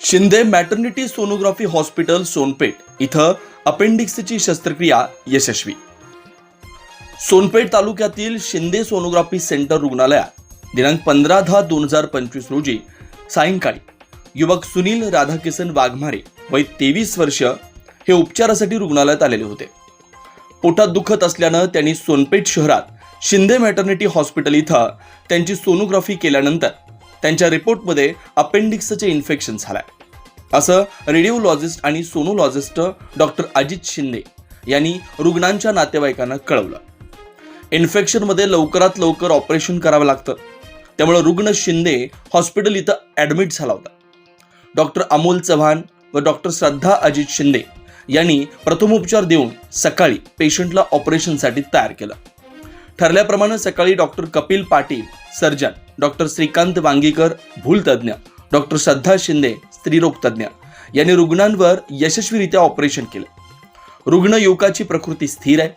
Shinde maternity sonography hospital Sonpeth इथं अपेंडिक्सची शस्त्रक्रिया यशस्वी. सोनपेठ तालुक्यातील शिंदे सोनोग्राफी सेंटर रुग्णालयात दिनांक पंधरा दहा दोन हजार पंचवीस रोजी सायंकाळी युवक सुनील राधाकिसन वाघमारे वय तेवीस वर्ष हे उपचारासाठी रुग्णालयात आलेले होते. पोटात दुखत असल्यानं त्यांनी सोनपेठ शहरात शिंदे मॅटर्निटी हॉस्पिटल इथं त्यांची सोनोग्राफी केल्यानंतर त्यांच्या रिपोर्टमध्ये अपेंडिक्सचे इन्फेक्शन झालं आहे असं रेडिओलॉजिस्ट आणि सोनोलॉजिस्ट डॉक्टर अजित शिंदे यांनी रुग्णांच्या नातेवाईकांना कळवलं. इन्फेक्शनमध्ये लवकरात लवकर ऑपरेशन करावं लागतं. त्यामुळे रुग्ण शिंदे हॉस्पिटल इथं ॲडमिट झाला होता. डॉक्टर अमोल चव्हाण व डॉक्टर श्रद्धा अजित शिंदे यांनी प्रथमोपचार देऊन सकाळी पेशंटला ऑपरेशनसाठी तयार केलं. ठरल्याप्रमाणे सकाळी doctor Kapil Patil surgeon doctor Shrikant Wangikar भूलतज्ञ doctor Shraddha Shinde स्त्रीरोगतज्ञ यांनी रुग्णांवर यशस्वीरित्या ऑपरेशन केलं. रुग्ण युवकाची प्रकृती स्थिर आहे.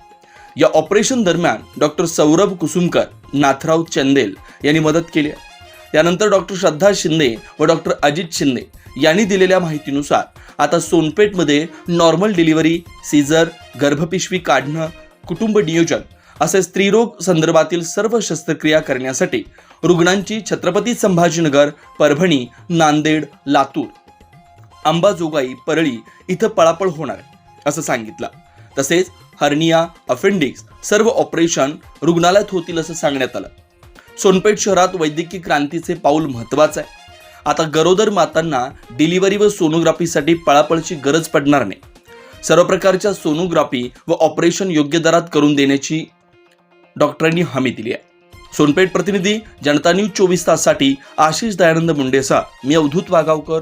या ऑपरेशन दरम्यान डॉक्टर सौरभ कुसुमकर नाथराव चंदेल यांनी मदत केली आहे. त्यानंतर डॉक्टर श्रद्धा शिंदे व डॉक्टर अजित शिंदे यांनी दिलेल्या माहितीनुसार आता सोनपेठमध्ये नॉर्मल डिलिव्हरी सीझर गर्भपिशवी काढणं कुटुंब नियोजन असे स्त्रीरोग संदर्भातील सर्व शस्त्रक्रिया करण्यासाठी रुग्णांची छत्रपती संभाजीनगर परभणी नांदेड लातूर अंबाजोगाई परळी इथं पळापळ होणार असं सांगितलं. तसेच हर्निया अफेंडिक्स सर्व ऑपरेशन रुग्णालयात होतील असं सांगण्यात आलं. सोनपेठ शहरात वैद्यकीय क्रांतीचे पाऊल महत्वाचं आहे. आता गरोदर मातांना डिलिव्हरी व सोनोग्राफीसाठी पळापळची गरज पडणार नाही. सर्व प्रकारच्या सोनोग्राफी व ऑपरेशन योग्य दरात करून देण्याची डॉक्टरांनी हमी दिली आहे. सोनपेठ प्रतिनिधी जनता न्यूज चोवीस ताससाठी आशिष दयानंद मुंडेसा मी अवधूत वागावकर